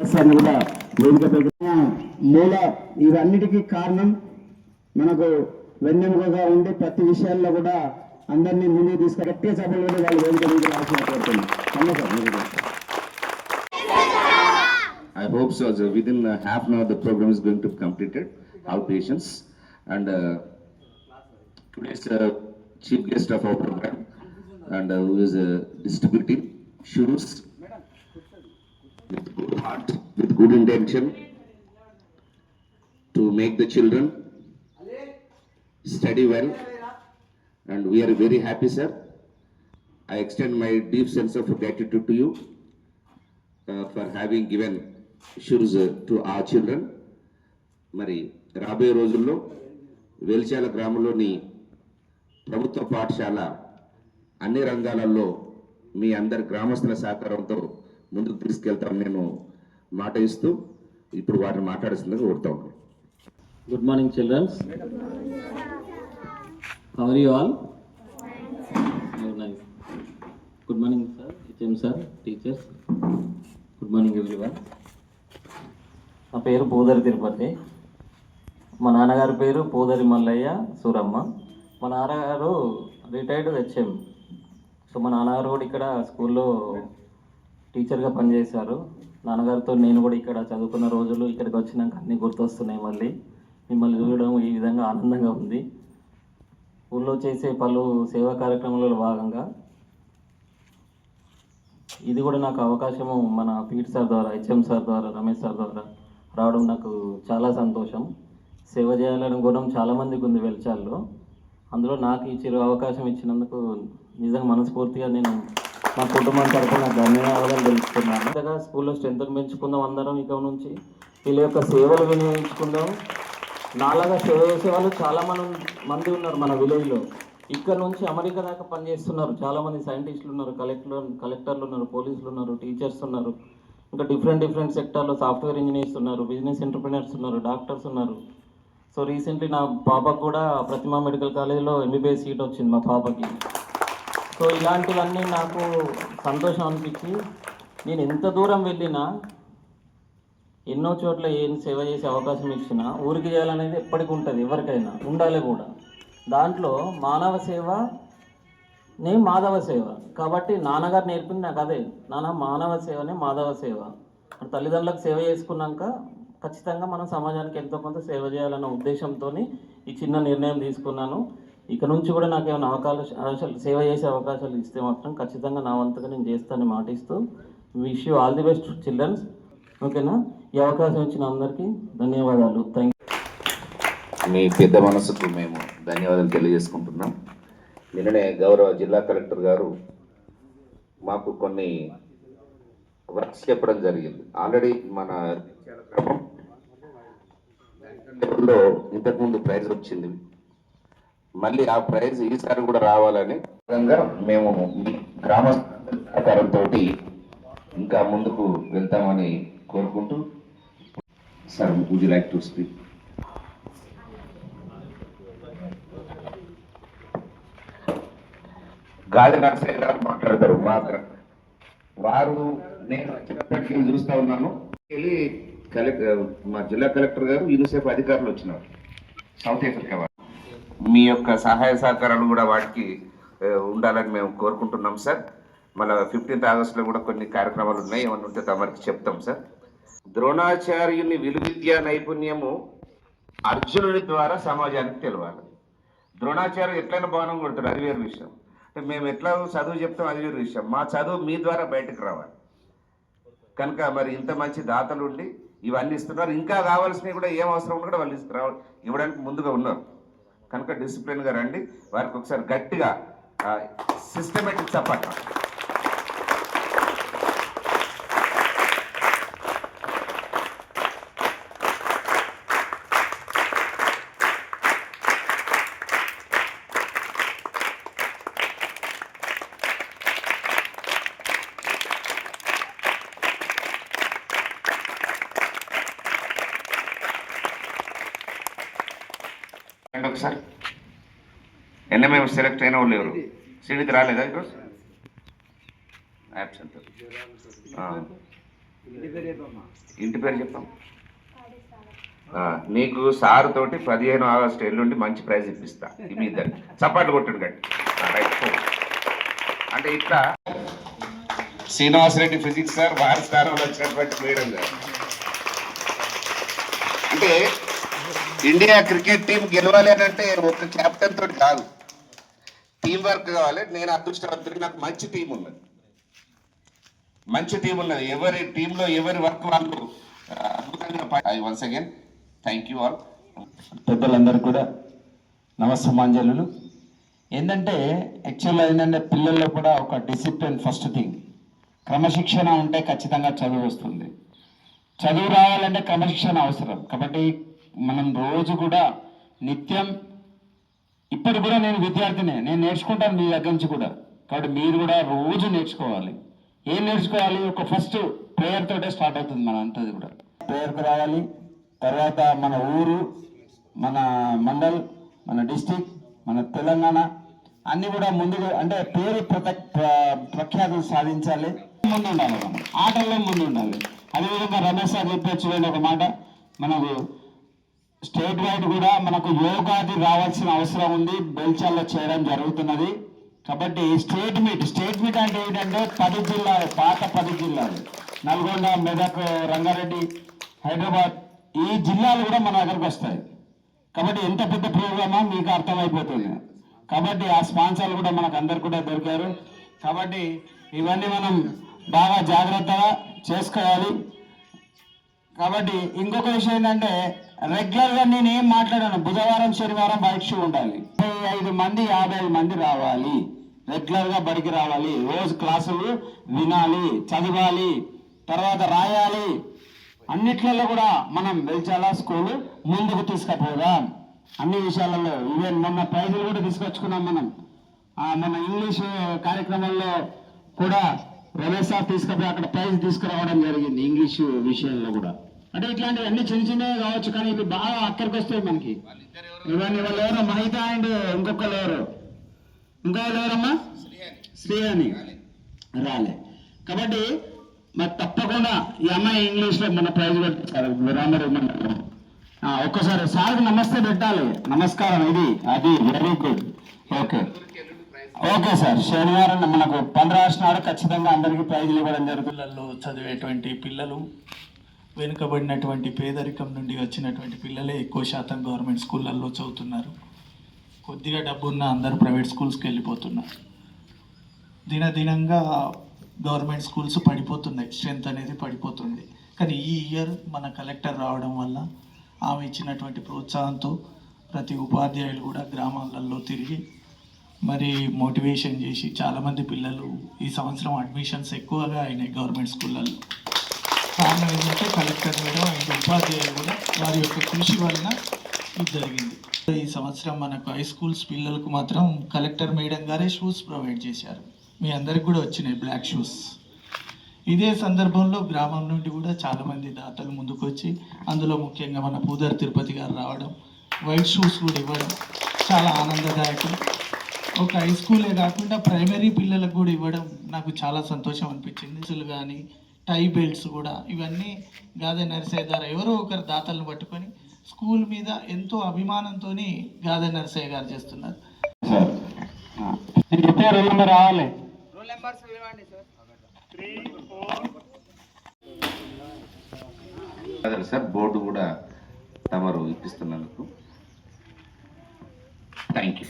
సార్ని కూడా వేదికపై మూల ఇవన్నిటికీ కారణం మనకు వెన్నెముకగా ఉండి ప్రతి విషయాల్లో కూడా అందరినీ ముందుకు తీసుకు గట్టిగా సభలు కూడా వాళ్ళు వేదిక మీద రాసిన కోరుతున్నాం అమ్మ సార్ మీరు కూడా. I hope so. So within uh, half an hour, the program is going to be completed. Our patients and uh, today's uh, chief with good heart, with good intention to make the children study well. And we are very happy, sir. I extend my deep sense of gratitude to you uh, for having given shoes uh, to our children. మరి రాబోయే రోజుల్లో వేల్చాల గ్రామంలోని ప్రభుత్వ పాఠశాల అన్ని రంగాలలో మీ అందరి గ్రామస్తుల సహకారంతో ముందుకు తీసుకెళ్తామని నేను మాట ఇస్తూ ఇప్పుడు వారిని మాట్లాడుతుందని కోరుతా ఉన్నాను Good morning, children. How are you all? Oh, nice. Good morning, sir, HM sir, teachers. Good morning, everyone. నా పేరు పూదరి తిరుపతి మా నాన్నగారి పేరు పూదరి మల్లయ్య సూరమ్మ మా నాన్నగారు రిటైర్డ్ హెచ్ఎం సో మా నాన్నగారు కూడా ఇక్కడ స్కూల్లో టీచర్గా పనిచేశారు. నాన్నగారితో నేను కూడా ఇక్కడ చదువుకున్న రోజులు ఇక్కడికి వచ్చినాక అన్నీ గుర్తొస్తున్నాయి మళ్ళీ. మిమ్మల్ని చూడడం ఈ విధంగా ఆనందంగా ఉంది. ఊళ్ళో చేసే పలు సేవా కార్యక్రమాలలో భాగంగా ఇది కూడా నాకు అవకాశము మన పీట్ సార్ ద్వారా హెచ్ఎం సార్ ద్వారా రమేష్ సార్ ద్వారా రావడం నాకు చాలా సంతోషం. సేవ చేయాలని గుణం చాలామందికి ఉంది వెలిచాల్లో. అందులో నాకు ఈ చిరు అవకాశం ఇచ్చినందుకు నిజంగా మనస్ఫూర్తిగా నేను మా కుటుంబం తరఫున ధన్యవాదాలు తెలుపుతున్నాను. అంతగా స్కూల్లో స్ట్రెంత్ పెంచుకుందాం అందరం ఇక నుంచి. వీళ్ళ యొక్క సేవలు వినియోగించుకుందాం. నాలాగా సేవ చేసే వాళ్ళు చాలా మంది మంది ఉన్నారు మన విలేజ్లో ఇక్కడ నుంచి అమెరికా దాకా పనిచేస్తున్నారు. చాలామంది సైంటిస్టులు ఉన్నారు కలెక్టర్ కలెక్టర్లు ఉన్నారు పోలీసులు ఉన్నారు టీచర్స్ ఉన్నారు. ఇంకా డిఫరెంట్ డిఫరెంట్ సెక్టార్లో సాఫ్ట్వేర్ ఇంజనీర్స్ ఉన్నారు బిజినెస్ ఎంటర్ప్రినర్స్ ఉన్నారు డాక్టర్స్ ఉన్నారు. సో రీసెంట్లీ నా పాపకు కూడా ప్రతిమా మెడికల్ కాలేజ్లో ఎంబీబీఎస్ సీట్ వచ్చింది మా పాపకి. సో ఇలాంటివన్నీ నాకు సంతోషం అనిపించి నేను ఎంత దూరం వెళ్ళినా ఎన్నో చోట్ల ఏం సేవ చేసే అవకాశం ఇచ్చినా ఊరికి చేయాలనేది ఎప్పటికి ఉంటుంది ఎవరికైనా. ఉండాలి కూడా. దాంట్లో మానవ సేవ నే మాధవ సేవ. కాబట్టి నాన్నగారు నేర్పింది నాకు అదే. నాన్న మానవ సేవనే మాధవ సేవ. తల్లిదండ్రులకు సేవ చేసుకున్నాక ఖచ్చితంగా మనం సమాజానికి ఎంతో కొంత సేవ చేయాలన్న ఉద్దేశంతో ఈ చిన్న నిర్ణయం తీసుకున్నాను. ఇక నుంచి కూడా నాకు ఏమైనా అవకాశాలు సేవ చేసే అవకాశాలు ఇస్తే మాత్రం ఖచ్చితంగా నా వంతుగా నేను చేస్తానని మాటిస్తూ wish you all the best childrens ఓకేనా? ఈ అవకాశం ఇచ్చిన అందరికీ ధన్యవాదాలు. థ్యాంక్ మీ పెద్ద మనసుకు మేము ధన్యవాదాలు తెలియజేసుకుంటున్నాం. నిన్ననే గౌరవ జిల్లా కలెక్టర్ గారు మాకు కొన్ని వర్క్స్ చెప్పడం జరిగింది. ఆల్రెడీ మన లో ఇంతకుముందు ప్రైజ్ వచ్చింది. మళ్ళీ ఆ ప్రైజ్ ఈసారి కూడా రావాలని విధంగా మేము గ్రామ సహకారంతో ఇంకా ముందుకు వెళ్తామని కోరుకుంటూ sir would you like to speak Gali Narasayya garu మాట్లాడతారు. మాత్రం వారు నేను చిన్నప్పటికి చూస్తా ఉన్నాను. వెళ్ళి కలెక్టర్ మా జిల్లా కలెక్టర్ గారు యూనిసెఫ్ అధికారులు వచ్చినారు. సౌత్ ఆఫ్రికా మీ యొక్క సహాయ సహకారాలు కూడా వాటికి ఉండాలని మేము కోరుకుంటున్నాం సార్. మళ్ళీ ఫిఫ్టీన్త్ ఆగస్టులో కూడా కొన్ని కార్యక్రమాలు ఉన్నాయి ఏమన్నా ఉంటే తమరికి చెప్తాం సార్. ద్రోణాచార్యుని విలువిద్యా నైపుణ్యము అర్జునుడి ద్వారా సమాజానికి తెలవాలి. ద్రోణాచార్య ఎట్లయినా బాణం కొడతాడు అది వేరు విషయం. అంటే మేము ఎట్లా చదువు చెప్తాం అది వేరు విషయం. మా చదువు మీ ద్వారా బయటకు రావాలి. కనుక మరి ఇంత మంచి దాతలు ఉండి ఇవన్నీ ఇస్తున్నారు. ఇంకా కావాల్సినవి కూడా ఏం అవసరం ఉన్నా కూడా వాళ్ళు ఇస్తు- ఇవ్వడానికి ముందుగా ఉన్నారు. కనుక డిసిప్లిన్గా రండి. వారికి ఒకసారి గట్టిగా సిస్టమేటిక్ చప్పట్ల. ఒకసారి. ఎన్ఎంఎం సెలెక్ట్ అయిన వాళ్ళు ఎవరు? శ్రీనిధి రాలేదా ఈరోజు? యాబ్సెంట్ ఇంటి పేరు చెప్పాం నీకు సార్ తోటి పదిహేను ఆగస్టు ఎల్లుండి మంచి ప్రైజ్ ఇప్పిస్తా. మీ ఇద్దరు చప్పట్లు కొట్టండి గట్టి. రైట్ అంటే ఇట్లా శ్రీనివాసరెడ్డి ఫిజిక్స్ సార్ వారి స్థానంలో వచ్చినటువంటి మేడం గారు అంటే ఇండియా క్రికెట్ టీం గెలవాలి అని అంటే ఒక కెప్టెన్ తోటి కాదు. టీం వర్క్ కావాలి. నేను అదృష్టవంతుడికి నాకు మంచి టీం ఉన్నది. మంచి టీం ఉన్నది. ఎవరి టీంలో ఎవరి వర్క్ వాళ్ళు అద్భుతంగా I once again thank you all పెద్దలందరూ కూడా నమస్సమాంజలు ఏంటంటే యాక్చువల్గా ఏంటంటే పిల్లల్లో కూడా ఒక డిసిప్లిన్ ఫస్ట్ థింగ్ క్రమశిక్షణ ఉంటే ఖచ్చితంగా చదువు వస్తుంది. చదువు రావాలంటే క్రమశిక్షణ అవసరం. కాబట్టి మనం రోజు కూడా నిత్యం ఇప్పుడు కూడా నేను విద్యార్థినే నేను నేర్చుకుంటాను మీ దగ్గర నుంచి కూడా. కాబట్టి మీరు కూడా రోజు నేర్చుకోవాలి. ఏం నేర్చుకోవాలి? ఒక ఫస్ట్ ప్రేయర్ తోటే స్టార్ట్ అవుతుంది మన అంతది కూడా. ప్రేయర్కి రావాలి. తర్వాత మన ఊరు మన మండల్ మన డిస్టిక్ మన తెలంగాణ అన్ని కూడా ముందుగా అంటే పేరు ప్రత- ప్ర- ప్రఖ్యాతులు సాధించాలి. ముందు ఉండాలి మనం. ఆటల్లో ముందు ఉండాలి. అదేవిధంగా రమేష్ సార్ చెప్పొచ్చు చూడండి ఒక మాట. మనకు స్టేట్ వైడ్ కూడా మనకు యోగాది రావాల్సిన అవసరం ఉంది. బెల్చాల్లో చేయడం జరుగుతున్నది. కాబట్టి స్టేట్ మీట్ స్టేట్ మీట్ అంటే ఏంటంటే పది జిల్లాలు పాత పది జిల్లాలు. నల్గొండ మెదక్ రంగారెడ్డి హైదరాబాద్ ఈ జిల్లాలు కూడా మన దగ్గరకు వస్తాయి. కాబట్టి ఎంత పెద్ద ప్రోగ్రామా మీకు అర్థమైపోతుంది. కాబట్టి ఆ స్పాన్సర్లు కూడా మనకు అందరు కూడా దొరికారు. కాబట్టి ఇవన్నీ మనం బాగా జాగ్రత్తగా చేసుకోవాలి. కాబట్టి ఇంకొక విషయం ఏంటంటే రెగ్యులర్గా నేను ఏం మాట్లాడాను. బుధవారం శనివారం బైక్ షూ ఉండాలి. ముప్పై ఐదు మంది యాభై ఐదు మంది రావాలి. రెగ్యులర్గా బడికి రావాలి. రోజు క్లాసులు వినాలి చదవాలి తర్వాత రాయాలి. అన్నిట్లలో కూడా మనం వెల్చాలా స్కూల్ ముందుకు తీసుకుపోదాం. అన్ని విషయాలలో ఈవెన్ మొన్న ప్రైజులు కూడా తీసుకొచ్చుకున్నాం మనం. మన ఇంగ్లీష్ కార్యక్రమంలో కూడా రమేష్ సార్ తీసుకుపోయి అక్కడ ప్రైజ్ తీసుకురావడం జరిగింది ఇంగ్లీష్ విషయంలో కూడా. అంటే ఇట్లాంటివి అన్ని చిన్న చిన్నవి కావచ్చు కానీ ఇవి బాగా అక్కడికి వస్తాయి మనకి. ఇవన్నీ వాళ్ళు ఎవరు? మహిత అండ్ ఇంకొకరు ఎవరు? ఇంకా ఎవరమ్మా? శ్రీ అని రాలే. కాబట్టి మరి తప్పకుండా ఈ అమ్మాయి ఇంగ్లీష్లో మన ప్రైజ్ పెట్టారు రామరు ఒక్కసారి సార్కి నమస్తే పెట్టాలి. నమస్కారం ఇది. అది very good okay okay sir శనివారం మనకు పంద్రాశ నాడు ఖచ్చితంగా అందరికీ ప్రైజ్లు ఇవ్వడం జరుగుతుంది. చదివేటువంటి పిల్లలు వెనుకబడినటువంటి పేదరికం నుండి వచ్చినటువంటి పిల్లలే ఎక్కువ శాతం గవర్నమెంట్ స్కూళ్ళల్లో చదువుతున్నారు. కొద్దిగా డబ్బున్న అందరూ ప్రైవేట్ స్కూల్స్కి వెళ్ళిపోతున్నారు. దినదినంగా గవర్నమెంట్ స్కూల్స్ పడిపోతున్నాయి. స్ట్రెంత్ అనేది పడిపోతుంది. కానీ ఈ ఇయర్ మన కలెక్టర్ రావడం వల్ల ఆమె ఇచ్చినటువంటి ప్రోత్సాహంతో ప్రతి ఉపాధ్యాయులు కూడా గ్రామాలలో తిరిగి మరి మోటివేషన్ చేసి చాలామంది పిల్లలు ఈ సంవత్సరం అడ్మిషన్స్ ఎక్కువగా అయినాయి గవర్నమెంట్ స్కూళ్ళల్లో. కారణం ఏంటంటే కలెక్టర్ మేడం అండ్ ఉపాధ్యాయులు కూడా వారి యొక్క కృషి వలన ఇది జరిగింది ఈ సంవత్సరం మనకు హై స్కూల్స్ పిల్లలకు మాత్రం కలెక్టర్ మేడం గారే షూస్ ప్రొవైడ్ చేశారు. మీ అందరికి కూడా వచ్చినాయి బ్లాక్ షూస్ ఇదే సందర్భంలో గ్రామం నుండి కూడా చాలామంది దాతలు ముందుకొచ్చి అందులో ముఖ్యంగా మన పూదర్ తిరుపతి గారు రావడం వైట్ షూస్ కూడా ఇవ్వడం చాలా ఆనందదాయకం. ఒక హై స్కూలే కాకుండా ప్రైమరీ పిల్లలకు కూడా ఇవ్వడం నాకు చాలా సంతోషం అనిపించింది. కానీ టై బెల్ట్స్ కూడా. ఇవన్నీ గాదే నరసయ్య గారు ఎవరో ఒకరు దాతలను పట్టుకొని స్కూల్ మీద ఎంతో అభిమానంతో గాదే నరసయ్య గారు చేస్తున్నారు. సార్ నేను చెప్పే రోల్ నెంబర్ రావాలి. అదే సార్. బోర్డు కూడా తమరు ఇప్పిస్తున్నందుకు. Thank you